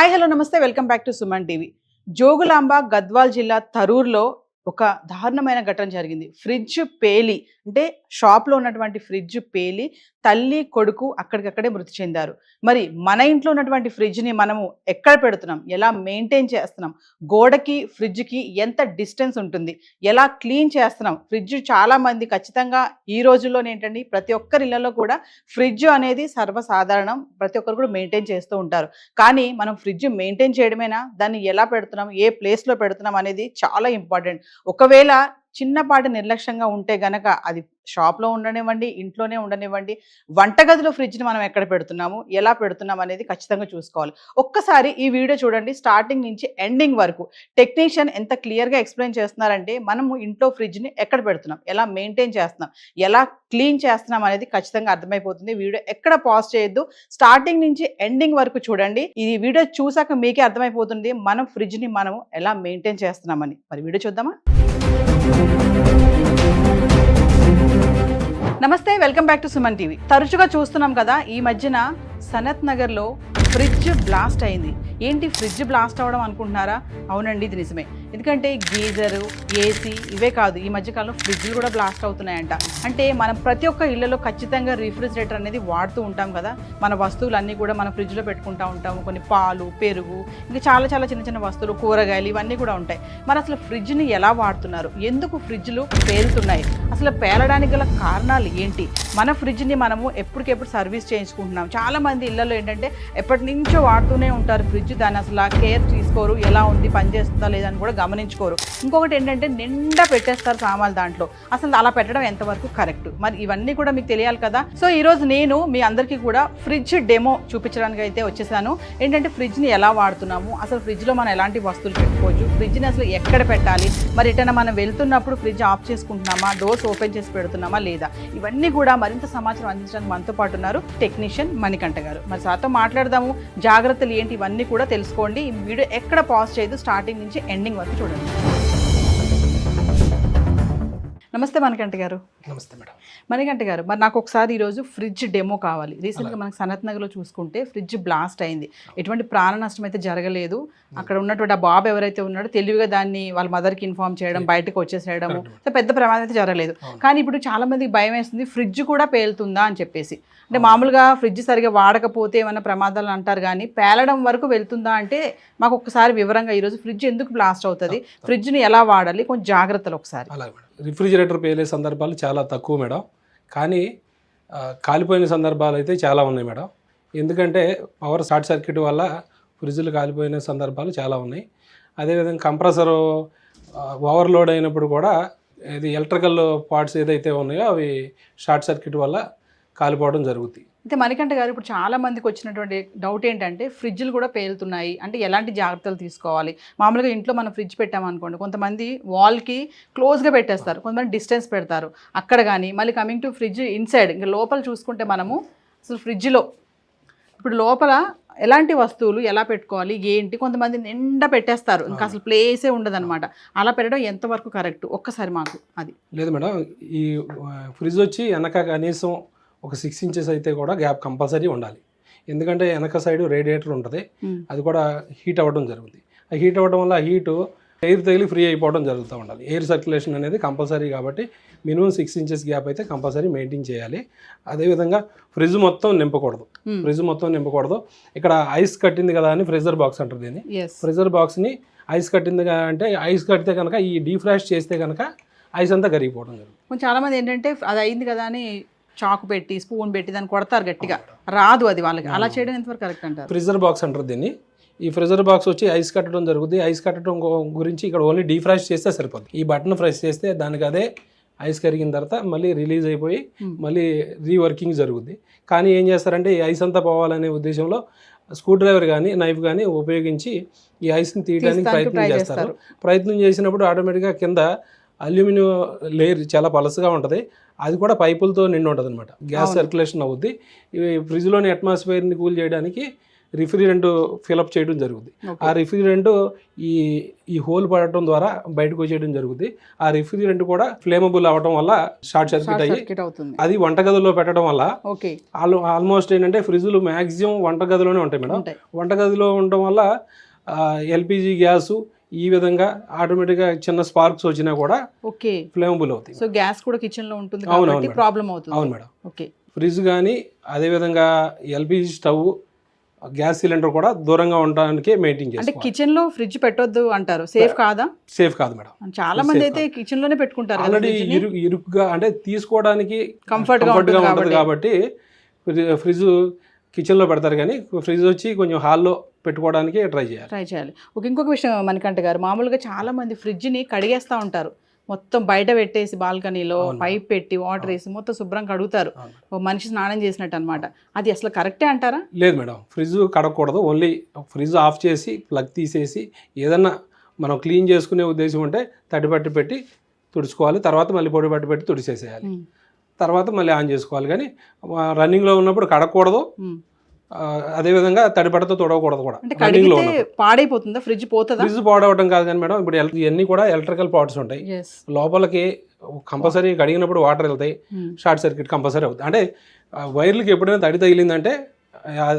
Hi hello నమస్తే. Welcome back to Suman TV. Jogulamba Gadwal జిల్లా తరూర్లో ఒక దారుణమైన ఘటన జరిగింది. ఫ్రిడ్జ్ పేలి అంటే షాప్లో ఉన్నటువంటి ఫ్రిడ్జ్ పేలి తల్లి కొడుకు అక్కడికక్కడే మృతి చెందారు. మరి మన ఇంట్లో ఉన్నటువంటి ఫ్రిడ్జ్ని మనము ఎక్కడ పెడుతున్నాం? ఎలా మెయింటైన్ చేస్తున్నాం? గోడకి ఫ్రిడ్జ్కి ఎంత డిస్టెన్స్ ఉంటుంది? ఎలా క్లీన్ చేస్తున్నాం? ఫ్రిడ్జ్ చాలామంది ఖచ్చితంగా ఈ రోజుల్లో ఏంటండి? ప్రతి ఒక్కరి ఇళ్ళలో కూడా ఫ్రిడ్జ్ అనేది సర్వసాధారణం. ప్రతి ఒక్కరు కూడా మెయింటైన్ చేస్తూ ఉంటారు. కానీ మనం ఫ్రిడ్జ్ మెయింటైన్ చేయడమేనా? దాన్ని ఎలా పెడుతున్నాం? ఏ ప్లేస్లో పెడుతున్నాం అనేది చాలా ఇంపార్టెంట్. ఒకవేళ చిన్నపాటి నిర్లక్ష్యంగా ఉంటే గనక అది షాప్లో ఉండనివ్వండి ఇంట్లోనే ఉండనివ్వండి వంటగదిలో ఫ్రిడ్జ్ని మనం ఎక్కడ పెడుతున్నాము ఎలా పెడుతున్నాం అనేది ఖచ్చితంగా చూసుకోవాలి. ఒక్కసారి ఈ వీడియో చూడండి స్టార్టింగ్ నుంచి ఎండింగ్ వరకు. టెక్నీషియన్ ఎంత క్లియర్గా ఎక్స్ప్లెయిన్ చేస్తున్నారంటే మనము ఇంట్లో ఫ్రిడ్జ్ని ఎక్కడ పెడుతున్నాం ఎలా మెయింటైన్ చేస్తున్నాం ఎలా క్లీన్ చేస్తున్నాం అనేది ఖచ్చితంగా అర్థమైపోతుంది. వీడియో ఎక్కడ పాజ్ చేయొద్దు స్టార్టింగ్ నుంచి ఎండింగ్ వరకు చూడండి. ఈ వీడియో చూసాక మీకే అర్థమైపోతుంది మనం ఫ్రిడ్జ్ని మనం ఎలా మెయింటైన్ చేస్తున్నామని. మరి వీడియో చూద్దామా? నమస్తే welcome back to Suman TV. తరచుగా చూస్తున్నాం కదా ఈ మధ్యన సనత్ నగర్లో ఫ్రిడ్జ్ బ్లాస్ట్ అయింది. ఏంటి ఫ్రిడ్జ్ బ్లాస్ట్ అవ్వడం అనుకుంటున్నారా? అవునండి ఇది నిజమే. ఎందుకంటే గీజరు ఏసీ ఇవే కాదు. ఈ మధ్యకాలంలో ఫ్రిడ్జ్లు కూడా బ్లాస్ట్ అవుతున్నాయంట. అంటే మనం ప్రతి ఒక్క ఇళ్ళలో ఖచ్చితంగా రిఫ్రిజిరేటర్ అనేది వాడుతూ ఉంటాం కదా. మన వస్తువులన్నీ కూడా మనం ఫ్రిడ్జ్లో పెట్టుకుంటూ ఉంటాము. కొన్ని పాలు పెరుగు ఇంకా చాలా చాలా చిన్న చిన్న వస్తువులు కూరగాయలు ఇవన్నీ కూడా ఉంటాయి. మరి అసలు ఫ్రిడ్జ్ని ఎలా వాడుతున్నారు? ఎందుకు ఫ్రిడ్జ్లు పేలుతున్నాయి? అసలు పేలడానికి గల కారణాలు ఏంటి? మన ఫ్రిడ్జ్ని మనము ఎప్పటికెప్పుడు సర్వీస్ చేయించుకుంటున్నాం? చాలా మంది ఇళ్ళలో ఏంటంటే ఎప్పటి నుంచో వాడుతూనే ఉంటారు ఫ్రిడ్జ్. దాన్ని అసలు కేర్ తీసుకోరు. ఎలా ఉంది? పనిచేస్తుందా లేదని కూడా గమనించుకోరు. ఇంకొకటి ఏంటంటే నిండా పెట్టేస్తారు సామాన్లు దాంట్లో. అసలు అలా పెట్టడం ఎంతవరకు కరెక్ట్? మరి ఇవన్నీ కూడా మీకు తెలియాలి కదా. సో ఈరోజు నేను మీ అందరికీ కూడా ఫ్రిడ్జ్ డెమో చూపించడానికి అయితే వచ్చేసాను. ఏంటంటే ఫ్రిడ్జ్ని ఎలా వాడుతున్నాము? అసలు ఫ్రిడ్జ్లో మనం ఎలాంటి వస్తువులు పెట్టుకోవచ్చు? ఫ్రిడ్జ్ని అసలు ఎక్కడ పెట్టాలి? మరి ఎటైనా మనం వెళ్తున్నప్పుడు ఫ్రిడ్జ్ ఆఫ్ చేసుకుంటున్నామా? డోర్స్ ఓపెన్ చేసి పెడుతున్నామా లేదా? ఇవన్నీ కూడా మరింత సమాచారం అందించడానికి మనతో పాటు ఉన్నారు టెక్నీషియన్ మణికంఠ గారు. మరి సార్తో మాట్లాడదాము. జాగ్రత్తలు ఏంటి? ఇవన్నీ కూడా తెలుసుకోండి. ఈ వీడియో ఎక్కడ పాజ్ చేయదు? స్టార్టింగ్ నుంచి ఎండింగ్ వరకు. చూడండి నమస్తే మణికంఠ గారు. నమస్తే మేడం. మణికంఠ గారు మరి నాకు ఒకసారి ఈరోజు ఫ్రిడ్జ్ డెమో కావాలి. రీసెంట్గా మనకి సనత్ నగర్లో చూసుకుంటే ఫ్రిడ్జ్ బ్లాస్ట్ అయింది. ఎటువంటి ప్రాణ నష్టం అయితే జరగలేదు అక్కడ ఉన్నటువంటి ఆ బాబు ఎవరైతే ఉన్నాడో తెలివిగా దాన్ని వాళ్ళ మదర్కి ఇన్ఫార్మ్ చేయడం బయటకు వచ్చేసేయడము. సో పెద్ద ప్రమాదం అయితే జరగలేదు. కానీ ఇప్పుడు చాలా మందికి భయం వేస్తుంది ఫ్రిడ్జ్ కూడా పేలుతుందా అని చెప్పేసి. అంటే మామూలుగా ఫ్రిడ్జ్ సరిగా వాడకపోతే ఏమైనా ప్రమాదాలు అంటారు కానీ పేలడం వరకు వెళ్తుందా అంటే మాకు ఒకసారి వివరంగా ఈరోజు ఫ్రిడ్జ్ ఎందుకు బ్లాస్ట్ అవుతుంది? ఫ్రిడ్జ్ని ఎలా వాడాలి? కొంచెం జాగ్రత్తలు ఒకసారి. మేడం రిఫ్రిజిరేటర్ పేలే సందర్భాలు చాలా తక్కువ మేడం. కానీ కాలిపోయిన సందర్భాలు అయితే చాలా ఉన్నాయి మేడం. ఎందుకంటే పవర్ షార్ట్ సర్క్యూట్ వల్ల ఫ్రిడ్జ్లు కాలిపోయిన సందర్భాలు చాలా ఉన్నాయి. అదేవిధంగా కంప్రెసరు ఓవర్లోడ్ అయినప్పుడు కూడా ఇది ఎలక్ట్రికల్ పార్ట్స్ ఏదైతే ఉన్నాయో అవి షార్ట్ సర్క్యూట్ వల్ల కాలిపోవడం జరుగుతుంది అయితే మణికంఠ గారు ఇప్పుడు చాలా మందికి వచ్చినటువంటి డౌట్ ఏంటంటే ఫ్రిడ్జ్లు కూడా పేలుతున్నాయి. అంటే ఎలాంటి జాగ్రత్తలు తీసుకోవాలి? మామూలుగా ఇంట్లో మనం ఫ్రిడ్జ్ పెట్టామనుకోండి కొంతమంది వాల్కి క్లోజ్గా పెట్టేస్తారు. కొంతమంది డిస్టెన్స్ పెడతారు. అక్కడ కానీ మళ్ళీ కమింగ్ టు ఫ్రిడ్జ్ ఇన్సైడ్ ఇంకా లోపల చూసుకుంటే మనము అసలు ఫ్రిడ్జ్లో ఇప్పుడు లోపల ఎలాంటి వస్తువులు ఎలా పెట్టుకోవాలి? ఏంటి? కొంతమంది నిండా పెట్టేస్తారు. ఇంకా అసలు ప్లేసే ఉండదన్నమాట. అలా పెట్టడం ఎంతవరకు కరెక్ట్ ఒక్కసారి మాకు అది. లేదు మేడం ఈ ఫ్రిడ్జ్ వచ్చి వెనక కనీసం ఒక సిక్స్ ఇంచెస్ అయితే కూడా గ్యాప్ కంపల్సరీ ఉండాలి. ఎందుకంటే వెనక సైడ్ రేడియేటర్ ఉంటుంది. Hmm. అది కూడా హీట్ అవ్వడం జరుగుతుంది ఆ హీట్ అవ్వడం వల్ల ఆ హీటు ఎయిర్ తగిలి ఫ్రీ అయిపోవడం జరుగుతూ ఉండాలి. ఎయిర్ సర్క్యులేషన్ అనేది కంపల్సరీ కాబట్టి మినిమం సిక్స్ ఇంచెస్ గ్యాప్ అయితే కంపల్సరీ మెయింటైన్ చేయాలి. అదేవిధంగా ఫ్రిడ్జ్ మొత్తం నింపకూడదు. Hmm. ఫ్రిడ్జ్ మొత్తం నింపకూడదు. ఇక్కడ ఐస్ కట్టింది కదా అని ఫ్రిజర్ బాక్స్ అంటారు దీన్ని. ఫ్రిజర్ బాక్స్ని ఐస్ కట్టింది అంటే ఐస్ కడితే కనుక ఈ డీఫ్రాష్ చేస్తే కనుక ఐస్ అంతా కరిగిపోవడం జరుగుతుంది చాలా మంది ఏంటంటే అది అయింది కదా అని చాకు పెట్టి స్పూన్ పెట్టి దాన్ని కొడతారు గట్టిగా. రాదు అది వాళ్ళకి. అలా చేయడం ఎంతవరకు కరెక్ట్ అంటారు? ఫ్రిజర్ బాక్స్ అంటారు దీన్ని. ఈ ఫ్రిజర్ బాక్స్ వచ్చి ఐస్ కట్టడం జరుగుతుంది ఐస్ కట్టడం గురించి ఇక్కడ ఓన్లీ డీఫ్రాష్ చేస్తే సరిపోతుంది ఈ బటన్ ఫ్రెష్ చేస్తే దానికి అదే ఐస్ కరిగిన తర్వాత మళ్ళీ రిలీజ్ అయిపోయి. మళ్ళీ రీవర్కింగ్ జరుగుద్ది. కానీ ఏం చేస్తారంటే ఈ ఐస్ అంతా పోవాలనే ఉద్దేశంలో స్క్రూ డ్రైవర్ కానీ నైఫ్ కానీ ఉపయోగించి ఈ ఐస్ని తీయడానికి ప్రయత్నం చేస్తారు. ప్రయత్నం చేసినప్పుడు ఆటోమేటిక్గా కింద అల్యూమినియం లేయర్ చాలా పలసగా ఉంటుంది. అది కూడా పైపులతో నిండి ఉంటుంది అనమాట గ్యాస్. సర్క్యులేషన్ అవుద్ది. ఇవి ఫ్రిడ్జ్లోని అట్మాస్ఫియర్ని కూల్ చేయడానికి రిఫ్రిజరెంట్ ఫిలప్ చేయడం జరుగుతుంది. ఆ రిఫ్రిజరెంట్ ఈ ఈ హోల్ పడటం ద్వారా బయటకు వచ్చేయడం జరుగుతుంది ఆ రిఫ్రిజరెంట్ కూడా ఫ్లేమబుల్ అవ్వడం వల్ల షార్ట్ సర్క్యూట్ అయ్యి అది వంటగదిలో పెట్టడం వల్ల ఆల్మోస్ట్ ఏంటంటే ఫ్రిడ్జ్లు మ్యాక్సిమం వంటగదిలోనే ఉంటాయి మేడం. వంటగదిలో ఉండడం వల్ల ఎల్పిజి గ్యాస్ ఈ విధంగా ఆటోమేటిక్గా చిన్న స్పార్క్స్ వచ్చినా కూడా ఓకే. ఫ్లేమబుల్ అవుతాయి సో గ్యాస్ కూడా కిచెన్లో ఉంటుంది కాబట్టి. ప్రాబ్లం అవుతుంది. అవును మేడం. ఓకే. ఫ్రిడ్జ్ కానీ అదేవిధంగా ఎల్పిజి స్టవ్ గ్యాస్ సిలిండర్ కూడా దూరంగా ఉండడానికి మెయింటైన్ అంటే చేసుకోవాలి. కిచెన్లో ఫ్రిడ్జ్ పెట్టొద్దు అంటారు. సేఫ్ కాదా? సేఫ్ కాదు మేడం. చాలా మంది అయితే కిచెన్లోనే పెట్టుకుంటారు ఆల్రెడీ ఇరుకుగా అంటే తీసుకోవడానికి Comfort గా గా ఉంటుంది కాబట్టి. ఫ్రిడ్జ్ కిచెన్లో పెడతారు కానీ ఫ్రిడ్జ్ వచ్చి కొంచెం హాల్లో పెట్టుకోవడానికి ట్రై చేయాలి. ట్రై చేయాలి. ఒక ఇంకొక విషయం మణికంఠ గారు మామూలుగా చాలా మంది ఫ్రిడ్జ్ని కడిగేస్తా ఉంటారు. మొత్తం బయట పెట్టేసి బాల్కనీలో. పైప్ పెట్టి వాటర్ వేసి మొత్తం శుభ్రం కడుగుతారు. మనిషి స్నానం చేసినట్టు అనమాట అది అసలు కరెక్టే అంటారా? లేదు మేడం ఫ్రిడ్జ్ కడగకూడదు. ఓన్లీ ఫ్రిడ్జ్ ఆఫ్ చేసి ప్లగ్ తీసేసి ఏదన్నా మనం క్లీన్ చేసుకునే ఉద్దేశం ఉంటే తడిపట్టి పెట్టి తుడుచుకోవాలి. తర్వాత మళ్ళీ పొడి పట్టి పెట్టి తుడిచేసేయాలి. తర్వాత మళ్ళీ ఆన్ చేసుకోవాలి. కానీ రన్నింగ్లో ఉన్నప్పుడు. ఆ, అదేవిధంగా తడిపడతో తుడవకూడదు కూడా. అంటే రన్నింగ్లో పాడైపోతుందా? ఫ్రిడ్జ్ పోతుందా? ఫ్రిడ్జ్ పాడవటం కాదు కానీ మేడం ఇప్పుడు ఇవన్నీ కూడా ఎలక్ట్రికల్ పార్ట్స్ ఉంటాయి. లోపలికి కంపల్సరీ కడిగినప్పుడు వాటర్ వెళ్తాయి. షార్ట్ సర్క్యూట్ కంపల్సరీ అవుతుంది. అంటే వైర్లకి ఎప్పుడైనా తడి తగిలిందంటే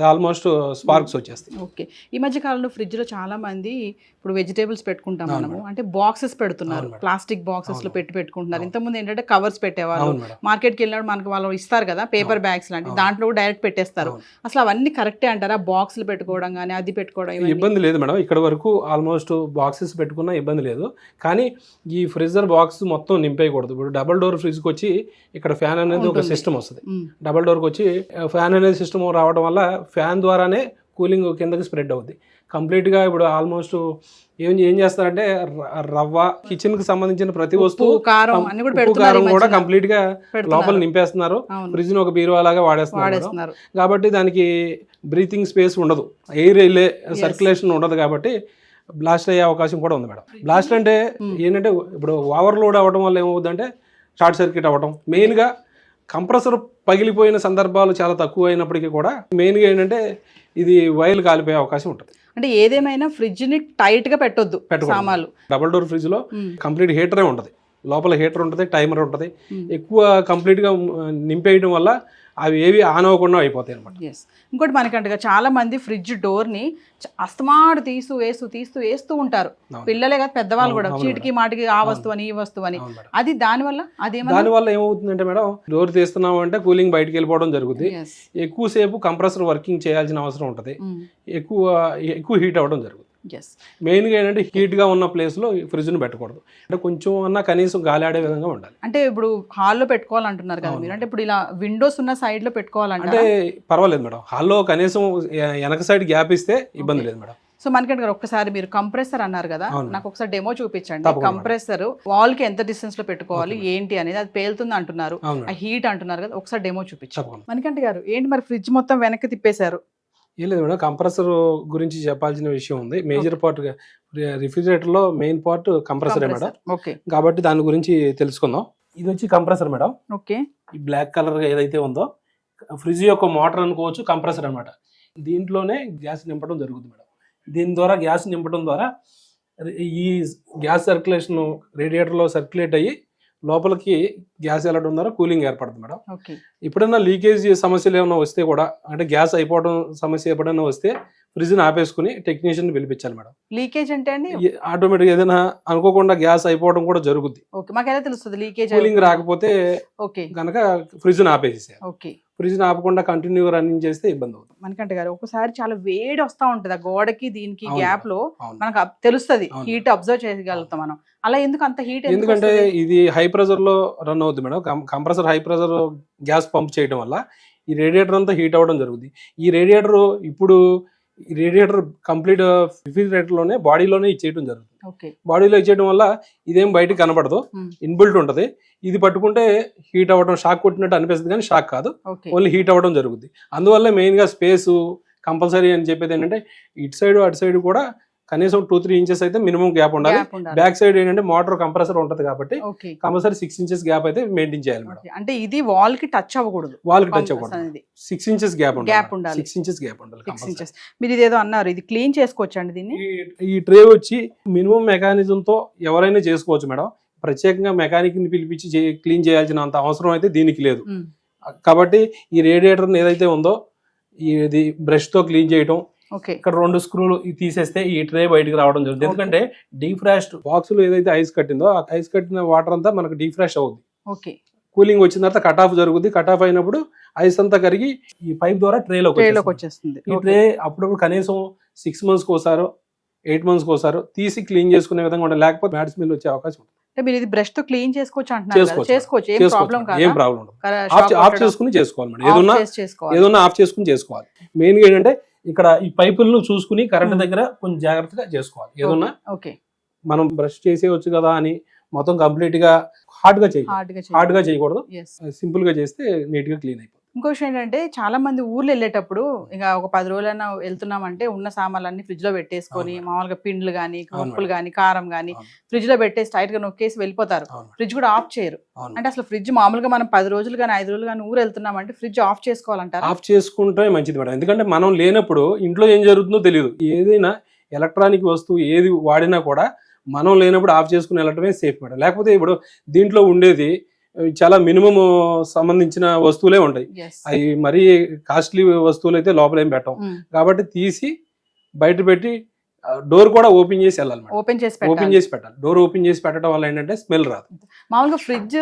ఆల్మోస్ట్ స్పార్క్స్ వచ్చేస్తాయి. ఓకే. ఈ మధ్య కాలంలో ఫ్రిడ్జ్లో చాలా మంది ఇప్పుడు వెజిటేబుల్స్ పెట్టుకుంటాం మనము. అంటే బాక్సెస్ పెడుతున్నారు. ప్లాస్టిక్ బాక్సెస్లో. పెట్టి పెట్టుకుంటున్నారు. ఇంతకుముందు ఏంటంటే కవర్స్ పెట్టేవాళ్ళు. అవును మేడం. మార్కెట్కి వెళ్ళినప్పుడు మనకు వాళ్ళు ఇస్తారు కదా పేపర్ బ్యాగ్స్ లాంటి. దాంట్లో కూడా డైరెక్ట్ పెట్టేస్తారు. అసలు అవన్నీ కరెక్టే అంటారా? బాక్సులు పెట్టుకోవడం కానీ అది పెట్టుకోవడం? ఇబ్బంది లేదు మేడం. ఇక్కడ వరకు ఆల్మోస్ట్ బాక్సెస్ పెట్టుకున్నా ఇబ్బంది లేదు. కానీ ఈ ఫ్రిడ్జర్ బాక్స్ మొత్తం నింపేయకూడదు. ఇప్పుడు డబల్ డోర్ ఫ్రిడ్జ్కి వచ్చి ఇక్కడ ఫ్యాన్ అనేది ఒక. సిస్టమ్ వస్తుంది. డబల్ డోర్కి వచ్చి ఫ్యాన్ అనేది సిస్టమ్ రావడం వల్ల ఫ్యాన్ ద్వారానే కూలింగ్ కిందకి స్ప్రెడ్ అవుద్ది. కంప్లీట్గా ఇప్పుడు ఆల్మోస్ట్ ఏం ఏం చేస్తారంటే రవ్వ కిచెన్కి సంబంధించిన ప్రతి వస్తువు కారం కారం కూడా. కంప్లీట్గా. లోపల నింపేస్తున్నారు ఫ్రిడ్జ్ని ఒక బీరువా లాగా. వాడేస్తున్నారు కాబట్టి దానికి బ్రీతింగ్ స్పేస్ ఉండదు ఎయిర్ వెళ్ళే సర్క్యులేషన్ ఉండదు కాబట్టి బ్లాస్ట్ అయ్యే అవకాశం కూడా ఉంది మేడం బ్లాస్ట్ అంటే Hmm. ఏంటంటే ఇప్పుడు ఓవర్లోడ్ అవ్వడం వల్ల ఏమవుతుందంటే షార్ట్ సర్క్యూట్ అవ్వడం మెయిన్గా కంప్రెసర్ పగిలిపోయిన సందర్భాలు చాలా తక్కువ అయినప్పటికీ కూడా మెయిన్గా ఏంటంటే ఇది వైర్లు కాలిపోయే అవకాశం ఉంటుంది అంటే ఏదేమైనా ఫ్రిడ్జ్ని టైట్గా పెట్టొద్దు. సామాన్లు డబల్ డోర్ ఫ్రిడ్జ్లో ఉమ్, కంప్లీట్ హీటరే ఉంటుంది లోపల హీటర్ ఉంటుంది టైమర్ ఉంటుంది. ఎక్కువ కంప్లీట్గా నింపేయడం వల్ల అవి ఏవి ఆన్ అవ్వకుండా అయిపోతాయి అనమాట ఎస్ ఇంకోటి మనకంటగా చాలా మంది ఫ్రిడ్జ్ డోర్ని అస్తమాడు తీస్తూ వేస్తూ తీస్తూ వేస్తూ ఉంటారు. పిల్లలే కాదు పెద్దవాళ్ళు కూడా. చీటికి మాటికి ఆ వస్తువు అని ఈ వస్తువు అని. అది దానివల్ల అదేమన్నా? దానివల్ల ఏమవుతుందంటే మేడం డోర్ తీస్తున్నాం అంటే కూలింగ్ బయటికి వెళ్ళిపోవడం జరుగుతుంది. ఎక్కువసేపు కంప్రెసర్ వర్కింగ్ చేయాల్సిన అవసరం ఉంటుంది. ఎక్కువ ఎక్కువ హీట్ అవ్వడం జరుగుతుంది. మెయిన్గా ఏంటంటే హీట్గా ఉన్న ప్లేస్లో ఫ్రిడ్జ్ని పెట్టకూడదు. అంటే కొంచెం అన్నా కనీసం గాలి ఆడే విధంగా ఉండాలి. అంటే ఇప్పుడు హాల్లో పెట్టుకోవాలంటున్నారు కదా. మీరు. అంటే ఇప్పుడు ఇలా విండోస్ ఉన్న సైడ్లో పెట్టుకోవాలంటే అంటే పర్వాలేదు మేడం. హాల్లో కనీసం వెనక సైడ్ గ్యాప్ ఇస్తే ఇబ్బంది లేదు మేడం. సో మనకంటే గారు ఒక్కసారి మీరు కంప్రెసర్ అన్నారు కదా. నాకు ఒకసారి డెమో చూపించండి. కంప్రెసర్ వాల్కి ఎంత డిస్టెన్స్లో పెట్టుకోవాలి ఏంటి అనేది అది పేలుతుంది అంటున్నారు. హీట్ అంటున్నారు కదా ఒకసారి డెమో చూపించండి. తప్పకుండా. మనకంటే గారు ఏంటి మరి ఫ్రిడ్జ్ మొత్తం వెనక్కి తిప్పేశారు? ఏం లేదు మేడం కంప్రెసర్ గురించి చెప్పాల్సిన విషయం ఉంది. మేజర్ పార్ట్ రిఫ్రిజిరేటర్లో మెయిన్ పార్ట్ కంప్రెసరే మేడం. ఓకే. కాబట్టి దాని గురించి తెలుసుకుందాం. ఇది వచ్చి కంప్రెసర్ మేడం. ఓకే. ఈ బ్లాక్ కలర్ ఏదైతే ఉందో ఫ్రిడ్జ్ యొక్క మోటార్ అనుకోవచ్చు కంప్రెసర్ అన్నమాట. దీంట్లోనే గ్యాస్ నింపడం జరుగుతుంది మేడం. దీని ద్వారా గ్యాస్ నింపడం ద్వారా ఈ గ్యాస్ సర్క్యులేషన్ రేడియేటర్లో సర్క్యులేట్ అయ్యి లోపలికి గ్యాస్ వెళ్ళడం ద్వారా కూలింగ్ ఏర్పడుతుంది మేడం. ఓకే. ఎప్పుడైనా లీకేజ్ సమస్యలు ఏమైనా వస్తే కూడా అంటే గ్యాస్ అయిపోవడం సమస్య ఎప్పుడైనా వస్తే ఫ్రిడ్జ్ని ఆపేసుకుని టెక్నీషియన్ పిలిపించాలి మేడం. లీకేజ్ అంటే అండి? ఆటోమేటిక్ ఏదైనా అనుకోకుండా గ్యాస్ అయిపోవడం కూడా జరుగుద్ది. ఓకే. మాకు ఎలా తెలుస్తుంది లీకేజ్ కూలింగ్ రాకపోతే ఓకే. కనుక ఫ్రిడ్జ్ని ఆపేసేయాలి ఓకే. ఫ్రిడ్జ్ని ఆపకుండా కంటిన్యూగా రన్నింగ్ చేస్తే ఇబ్బంది అవుతుంది. మనకంటే గారు ఒకసారి చాలా వేడి వస్తా ఉంటది ఆ గోడకి దీనికి. గ్యాప్లో. మనకు తెలుస్తది. హీట్ అబ్జర్వ్ చేయగలుగుతాం మనం. అలా ఎందుకు అంత హీట్ ఎందుకంటే ఇది హై ప్రెజర్లో రన్ అవుతుంది madam. Compressor high pressure gas pump చేయడం వల్ల ఈ రేడియేటర్ అంతా హీట్ అవ్వడం జరుగుతుంది ఈ రేడియేటర్ ఇప్పుడు రేడియేటర్ కంప్లీట్ రిఫ్రిజిరేటర్లోనే బాడీలోనే ఇచ్చేయడం జరుగుతుంది. బాడీలో ఇచ్చేయడం వల్ల ఇదేం బయటికి కనబడదు. Hmm. ఇన్బిల్ట్ ఉంటుంది. ఇది పట్టుకుంటే హీట్ అవ్వడం షాక్ కొట్టినట్టు అనిపిస్తుంది కానీ షాక్ కాదు. ఓన్లీ హీట్ అవ్వడం జరుగుతుంది అందువల్ల మెయిన్గా స్పేస్ కంపల్సరీ అని చెప్పేది ఏంటంటే ఇటు సైడ్ అటు సైడ్ కూడా కనీసం టూ త్రీ ఇంచెస్ అయితే మినిమం గ్యాప్ ఉండాలి. బ్యాక్ సైడ్ ఏంటంటే మోటార్ కంప్రెసర్ ఉంటది కాబట్టి కంపల్సరీ సిక్స్ ఇంచెస్ గ్యాప్ అయితే మెయింటైన్ చేయాలి మేడం. అంటే ఇది వాల్కి టచ్ అవ్వకూడదు. వాల్కి టచ్ అవ్వకూడదు. సిక్స్ ఇంచెస్ గ్యాప్ ఉండాలి. సిక్స్ ఇంచెస్ గ్యాప్ ఉండాలి సిక్స్. ఇంచెస్ మీరు ఇదేదో అన్నారు ఇది క్లీన్ చేసుకోవచ్చు అండి దీన్ని? ఈ- ట్రే వచ్చి మినిమం మెకానిజం తో ఎవరైనా చేసుకోవచ్చు మేడం. ప్రత్యేకంగా మెకానిక్ని పిలిపించి క్లీన్ చేయాల్సిన అంత అవసరం అయితే దీనికి లేదు. కాబట్టి ఈ రేడియేటర్ ఏదైతే ఉందో ఇది బ్రష్తో క్లీన్ చేయటం ఓకే ఇక్కడ రెండు స్క్రూలు తీసేస్తే ఈ ట్రే బయటికి రావడం జరుగుతుంది. ఎందుకంటే డీఫ్రాస్ట్ బాక్స్లో ఏదైతే ఐస్ కట్టిందో ఆ ఐస్ కట్టిన వాటర్ అంతా మనకు డీఫ్రాస్ట్ అవుద్ది. ఓకే కూలింగ్ వచ్చిన తర్వాత కట్ ఆఫ్ జరుగుద్ది. కట్ ఆఫ్ అయినప్పుడు ఐస్ అంతా కరిగి ఈ పైప్ ద్వారా ట్రేలోకి వచ్చేస్తుంది. ఈ ట్రే అప్పుడప్పుడు కనీసం సిక్స్ మంత్స్ కోసారో ఎయిట్ మంత్స్ కోసారో తీసి క్లీన్ చేసుకునే విధంగా ఉండాలి. లేకపోతే బ్యాడ్ స్మెల్ వచ్చే అవకాశం ఉంటుంది. అంటే మీరు ఇది బ్రష్తో క్లీన్ చేసుకోవచ్చు అంటున్నారు చేసుకోవచ్చు. ఏం ప్రాబ్లం మేడం. కాదు? ఏం ప్రాబ్లం ఉండదు. ఆఫ్ చేసుకుని చేసుకోవాలి మేడం. ఏదన్నా ఏదన్నా ఆఫ్ చేసుకుని చేసుకోవాలి. మెయిన్గా ఏంటంటే ఇక్కడ ఈ పైపులను చూసుకుని కరెంట్. దగ్గర కొంచెం జాగ్రత్తగా చేసుకోవాలి. ఏదన్నా ఓకే. మనం బ్రష్ చేసేయచ్చు కదా అని మొత్తం కంప్లీట్గా హార్డ్గా చేయాలి హార్డ్గా చేయకూడదు సింపుల్గా చేస్తే నీట్గా క్లీన్ అయిపోతుంది. ఇంకో విషయం ఏంటంటే చాలా మంది ఊర్లు వెళ్ళేటప్పుడు ఇంకా ఒక పది రోజులైనా వెళ్తున్నామంటే ఉన్న సామాన్లన్నీ ఫ్రిడ్జ్లో పెట్టేసుకొని. మామూలుగా పిండ్లు కానీ ఉప్పులు కానీ కారం కానీ. ఫ్రిడ్జ్లో పెట్టేసి టైట్గా నొక్కేసి వెళ్ళిపోతారు. ఫ్రిడ్జ్ కూడా ఆఫ్ చేయరు. అంటే అసలు ఫ్రిడ్జ్ మామూలుగా మనం పది రోజులు కానీ ఐదు రోజులు కానీ ఊరు వెళ్తున్నామంటే ఫ్రిడ్జ్ ఆఫ్ చేసుకోవాలంటారా? ఆఫ్ చేసుకుంటే మంచిది మేడం. ఎందుకంటే మనం లేనప్పుడు ఇంట్లో ఏం జరుగుతుందో తెలియదు. ఏదైనా ఎలక్ట్రానిక్ వస్తువు ఏది వాడినా కూడా మనం లేనప్పుడు ఆఫ్ చేసుకుని వెళ్ళటమే సేఫ్ మేడం. లేకపోతే ఇప్పుడు దీంట్లో ఉండేది చాలా మినిమం సంబంధించిన వస్తువులే ఉంటాయి. అవి మరీ కాస్ట్లీ వస్తువులు అయితే లోపల ఏం పెట్టం కాబట్టి తీసి బయట పెట్టి డోర్ కూడా ఓపెన్ చేసి వెళ్ళాలి ఓపెన్ చేసి ఓపెన్ పెట్టాలి చేసి పెట్టాలి. డోర్ ఓపెన్ చేసి పెట్టడం వల్ల ఏంటంటే స్మెల్ రాదు. మామూలుగా ఫ్రిడ్జ్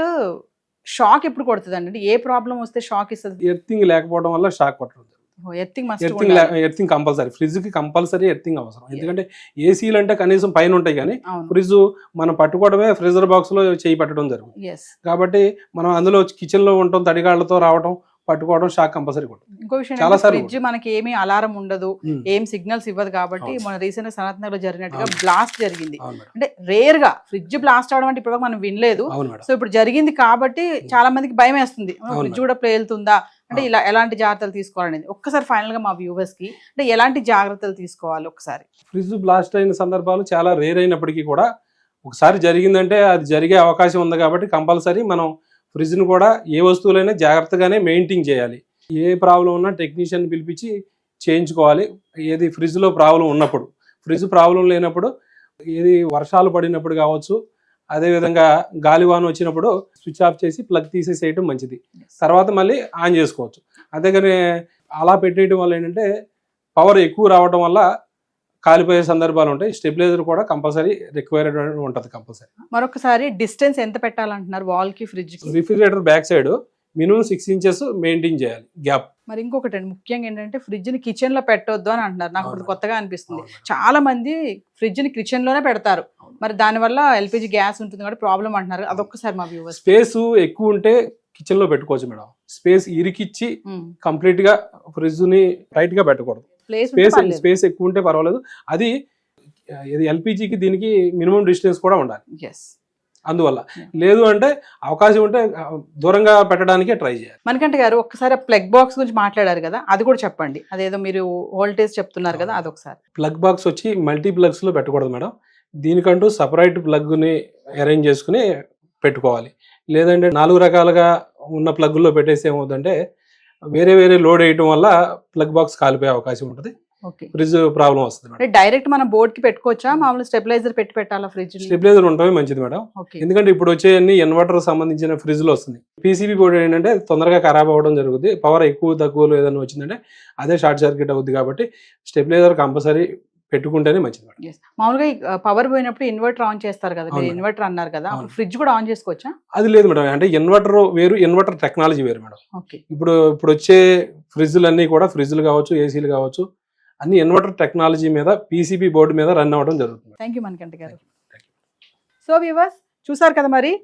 షాక్ ఎప్పుడు కొడుతుంది అండి ఏ ప్రాబ్లం వస్తే షాక్ ఇస్తుంది? ఎర్తింగ్ లేకపోవడం వల్ల షాక్ కొట్టడం ఎర్తింగ్ కంపల్సరీ ఫ్రిడ్జ్కి కంపల్సరీ. ఎర్తింగ్ అవసరం. ఎందుకంటే ఏసీలు అంటే కనీసం పైన ఉంటాయి కానీ ఫ్రిడ్జ్ మనం పట్టుకోవడమే ఫ్రిజర్ బాక్స్లో చేయి పెట్టడం జరుగుతుంది. కాబట్టి మనం అందులో కిచెన్లో ఉండటం తడిగాళ్ళతో రావడం పట్టుకోవడం షాక్ కంపల్సరీ ఇంకో విషయం ఫ్రిడ్జ్ మనకి ఏమీ అలారం ఉండదు ఉమ్. ఏం సిగ్నల్స్ ఇవ్వదు కాబట్టి. మన రీసెంట్ సనత్ నగర్లో జరిగినట్టుగా. బ్లాస్ట్ జరిగింది. అంటే రేర్గా ఫ్రిడ్జ్ బ్లాస్ట్ అవడం అంటే ఇప్పుడు మనం వినలేదు. సో ఇప్పుడు జరిగింది కాబట్టి చాలా మందికి భయం వేస్తుంది. ఫ్రిడ్జ్ కూడా పేలుతుందా అంటే ఇలా ఎలాంటి జాగ్రత్తలు తీసుకోవాలనేది. ఒక్కసారి ఫైనల్గా మా వ్యూవర్స్కి అంటే ఎలాంటి జాగ్రత్తలు తీసుకోవాలి ఒకసారి ఫ్రిడ్జ్ బ్లాస్ట్ అయిన సందర్భాలు చాలా రేర్ అయినప్పటికీ కూడా ఒకసారి జరిగిందంటే అది జరిగే అవకాశం ఉంది కాబట్టి కంపల్సరీ మనం ఫ్రిడ్జ్ను కూడా ఏ వస్తువులైనా జాగ్రత్తగానే మెయింటైన్ చేయాలి. ఏ ప్రాబ్లం ఉన్నా టెక్నీషియన్ పిలిపించి చేయించుకోవాలి. ఏది ఫ్రిడ్జ్లో ప్రాబ్లం ఉన్నప్పుడు. ఫ్రిడ్జ్ ప్రాబ్లం లేనప్పుడు ఏది వర్షాలు పడినప్పుడు కావచ్చు అదేవిధంగా గాలివాన వచ్చినప్పుడు స్విచ్ ఆఫ్ చేసి ప్లగ్ తీసేసేయటం మంచిది. తర్వాత మళ్ళీ ఆన్ చేసుకోవచ్చు. అంతేగాని అలా పెట్టేయడం వల్ల ఏంటంటే పవర్ ఎక్కువ రావడం వల్ల కాలిపోయే సందర్భాలు ఉంటాయి. స్టెబిలైజర్ కూడా కంపల్సరీ రిక్వైర్డ్ ఉంటుంది కంపల్సరీ. మరొకసారి డిస్టెన్స్ ఎంత పెట్టాలంటున్నారు వాల్కి fridge refrigerator back side minimum six inches maintain చేయాలి గ్యాప్. మరి ఇంకొకటి అండి ముఖ్యంగా ఏంటంటే ఫ్రిడ్జ్ని కిచెన్లో పెట్టొద్దు అని అంటున్నారు. నాకు ఇప్పుడు. కొత్తగా అనిపిస్తుంది. చాలా మంది ఫ్రిడ్జ్ని కిచెన్లోనే పెడతారు మరి దానివల్ల ఎల్పిజి గ్యాస్ ఉంటుంది కాబట్టి ప్రాబ్లం అంటున్నారు. అదొక్కసారి మా వ్యూవర్స్ స్పేస్ ఎక్కువ ఉంటే కిచెన్లో పెట్టుకోవచ్చు మేడం. స్పేస్ ఇరికిచ్చి కంప్లీట్గా ఫ్రిడ్జ్ని టైట్గా పెట్టకూడదు స్పేస్ స్పేస్ ఎక్కువ ఉంటే పర్వాలేదు. అది ఎల్పిజికి దీనికి మినిమం డిస్టెన్స్ కూడా ఉండాలి. అందువల్ల. లేదు అంటే అవకాశం ఉంటే దూరంగా పెట్టడానికే ట్రై చేయాలి. మణికంఠ గారు ఒక్కసారి ప్లగ్ బాక్స్ గురించి మాట్లాడారు కదా అది కూడా చెప్పండి. అదేదో మీరు వోల్టేజ్ చెప్తున్నారు కదా అదొకసారి. ప్లగ్ బాక్స్ వచ్చి మల్టీ ప్లగ్స్లో పెట్టకూడదు మేడం. దీనికంటూ సపరేట్ ప్లగ్ని అరేంజ్ చేసుకుని పెట్టుకోవాలి. లేదంటే నాలుగు రకాలుగా ఉన్న ప్లగ్లో పెట్టేసి ఏమవుతుందంటే వేరే వేరే లోడ్ వేయటం వల్ల ప్లగ్ బాక్స్ కాలిపోయే అవకాశం ఉంటుంది. ఫ్రిడ్జ్ ప్రాబ్లం వస్తుంది డైరెక్ట్ మనం బోర్డ్కి పెట్టుకోవచ్చా? మామూలు స్టెబిలైజర్ పెట్టి పెట్టాలా ఫ్రిడ్జ్ స్టెబిలైజర్ ఉండటమే మంచిది మేడం. ఎందుకంటే ఇప్పుడు వచ్చే అన్ని ఇన్వర్టర్ సంబంధించిన ఫ్రిడ్జ్లో వస్తుంది పీసీబీ బోర్డు ఏంటంటే తొందరగా ఖరాబ్ అవ్వడం జరుగుతుంది పవర్ ఎక్కువ తక్కువలో ఏదైనా వచ్చిందంటే అదే షార్ట్ సర్క్యూట్ అవుద్ది కాబట్టి స్టెబిలైజర్ కంపల్సరీ పెట్టుకుంటేనే మంచిది మేడం. మామూలుగా పవర్ పోయినప్పుడు ఇన్వర్టర్ ఆన్ చేస్తారు కదా మీరు. ఇన్వర్టర్ అన్నారు కదా. ఫ్రిడ్జ్ కూడా ఆన్ చేసుకోవచ్చా? అది లేదు మేడం. అంటే ఇన్వర్టర్ వేరు ఇన్వర్టర్ టెక్నాలజీ వేరు మేడం. ఇప్పుడు ఇప్పుడు వచ్చే ఫ్రిడ్జ్లు అన్నీ కూడా ఫ్రిడ్జ్లు కావచ్చు ఏసీలు కావచ్చు అన్ని ఇన్వర్టర్ టెక్నాలజీ మీద పీసీబీ బోర్డు మీద రన్ అవ్వడం జరుగుతుంది. థ్యాంక్ యూ మణికంఠ గారు. సో వ్యూవర్స్ చూసారు కదా మరి?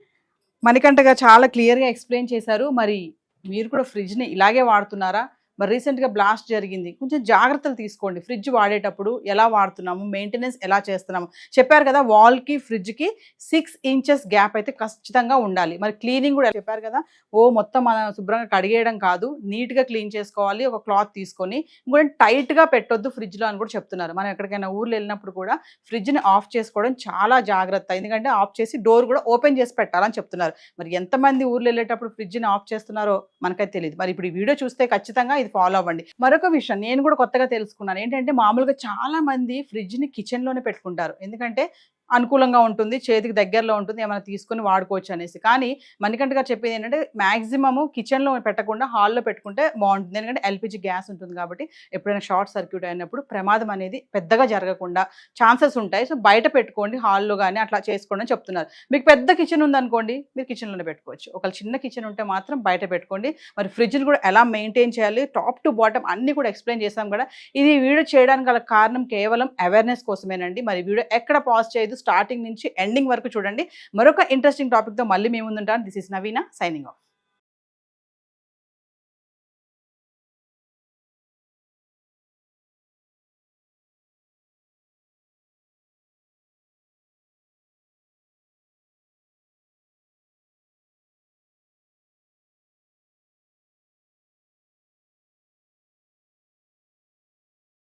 మణికంఠ గారు చాలా క్లియర్గా ఎక్స్ప్లెయిన్ చేశారు. మరి మీరు కూడా ఫ్రిడ్జ్ని ఇలాగే వాడుతున్నారా? మరి రీసెంట్గా బ్లాస్ట్ జరిగింది. కొంచెం జాగ్రత్తలు తీసుకోండి. ఫ్రిడ్జ్ వాడేటప్పుడు ఎలా వాడుతున్నాము? మెయింటెనెన్స్ ఎలా చేస్తున్నాము? చెప్పారు కదా వాల్కి ఫ్రిడ్జ్కి సిక్స్ ఇంచెస్ గ్యాప్ అయితే ఖచ్చితంగా ఉండాలి. మరి క్లీనింగ్ కూడా చెప్పారు కదా ఓ మొత్తం మనం శుభ్రంగా కడిగేయడం కాదు. నీట్గా క్లీన్ చేసుకోవాలి. ఒక క్లాత్ తీసుకొని ఇంకోటి టైట్గా పెట్టొద్దు ఫ్రిడ్జ్లో అని కూడా చెప్తున్నారు. మనం ఎక్కడికైనా ఊర్లో వెళ్ళినప్పుడు కూడా ఫ్రిడ్జ్ని ఆఫ్ చేసుకోవడం చాలా జాగ్రత్త. ఎందుకంటే ఆఫ్ చేసి డోర్ కూడా ఓపెన్ చేసి పెట్టాలని చెప్తున్నారు. మరి ఎంతమంది ఊర్లో వెళ్ళేటప్పుడు ఫ్రిడ్జ్ని ఆఫ్ చేస్తున్నారో మనకైతే తెలియదు మరి ఇప్పుడు ఈ వీడియో చూస్తే ఖచ్చితంగా ఇది ఫాలో అవ్వండి. మరొక విషయం నేను కూడా కొత్తగా తెలుసుకున్నాను. ఏంటంటే మామూలుగా చాలా మంది ఫ్రిడ్జ్ని కిచెన్లోనే పెట్టుకుంటారు. ఎందుకంటే అనుకూలంగా ఉంటుంది చేతికి దగ్గరలో ఉంటుంది ఏమైనా తీసుకొని వాడుకోవచ్చు అనేసి. కానీ మణికంఠ గారు చెప్పేది ఏంటంటే మ్యాక్సిమము కిచెన్లో పెట్టకుండా హాల్లో పెట్టుకుంటే బాగుంటుంది. ఎందుకంటే ఎల్పిజి గ్యాస్ ఉంటుంది కాబట్టి ఎప్పుడైనా షార్ట్ సర్క్యూట్ అయినప్పుడు ప్రమాదం అనేది పెద్దగా జరగకుండా ఛాన్సెస్ ఉంటాయి. సో బయట పెట్టుకోండి హాల్లో కానీ అట్లా చేసుకోండి చెప్తున్నారు. మీకు పెద్ద కిచెన్ ఉందనుకోండి మీరు కిచెన్లోనే పెట్టుకోవచ్చు. ఒకవేళ చిన్న కిచెన్ ఉంటే మాత్రం బయట పెట్టుకోండి. మరి ఫ్రిడ్జ్ని కూడా ఎలా మెయింటైన్ చేయాలి టాప్ టు బాటమ్ అన్ని కూడా ఎక్స్ప్లెయిన్ చేసాం కూడా ఇది వీడియో చేయడానికి గల కారణం కేవలం అవేర్నెస్ కోసమేనండి. మరి వీడియో ఎక్కడ పాజ్ చేయదు స్టార్టింగ్ నుంచి ఎండింగ్ వరకు చూడండి. మరొక ఇంట్రెస్టింగ్ టాపిక్తో మళ్ళీ మేము ఉంటాను this is Naveena signing off